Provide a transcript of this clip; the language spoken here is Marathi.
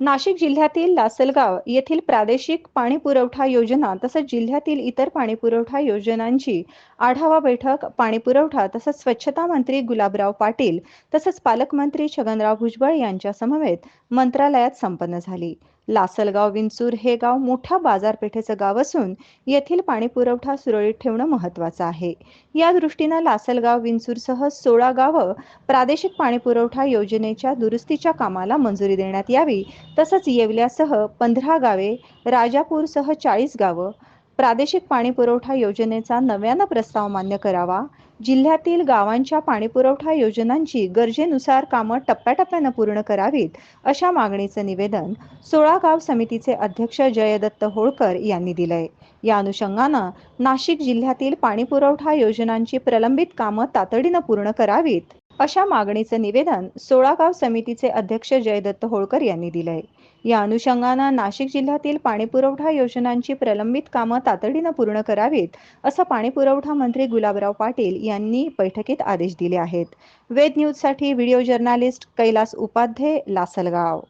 नाशिक जिल्ह्यातील लासलगाव येथील प्रादेशिक पाणी पुरवठा योजना तसंच जिल्ह्यातील इतर पाणी पुरवठा योजनांची आढावा बैठक पाणी पुरवठा तसंच स्वच्छता मंत्री गुलाबराव पाटील तसंच पालकमंत्री छगनराव भुजबळ यांच्या समवेत मंत्रालयात संपन्न झाली. लासलगाव विंचूर हे गाव मोठ्या बाजारपेठेचं गाव असून येथील पाणी पुरवठा सुरळीत ठेवणं महत्त्वाचं आहे. या दृष्टीनं लासलगाव विंचूरसह सोळा गावं प्रादेशिक पाणी पुरवठा योजनेच्या दुरुस्तीच्या कामाला मंजुरी देण्यात यावी तसंच येवल्यासह पंधरा गावे राजापूरसह चाळीस गावं प्रादेशिक पाणीपुरवठा योजनेचा नव्यानं प्रस्ताव मान्य करावा. जिल्ह्यातील गावांच्या पाणीपुरवठा योजनांची गरजेनुसार कामं टप्प्याटप्प्यानं पूर्ण करावीत अशा मागणीचं निवेदन सोळा गाव समितीचे अध्यक्ष जयदत्त होळकर यांनी दिलंय. या अनुषंगानं नाशिक जिल्ह्यातील पाणीपुरवठा योजनांची प्रलंबित कामं तातडीनं पूर्ण करावीत अशा मागणीचं निवेदन सोळागाव समितीचे अध्यक्ष जयदत्त होळकर यांनी दिलंय. या अनुषंगानं नाशिक जिल्ह्यातील पाणीपुरवठा योजनांची प्रलंबित कामं तातडीनं पूर्ण करावीत असं पाणीपुरवठा मंत्री गुलाबराव पाटील यांनी बैठकीत आदेश दिले आहेत. वेद न्यूजसाठी व्हिडिओ जर्नालिस्ट कैलास उपाध्ये लासलगाव.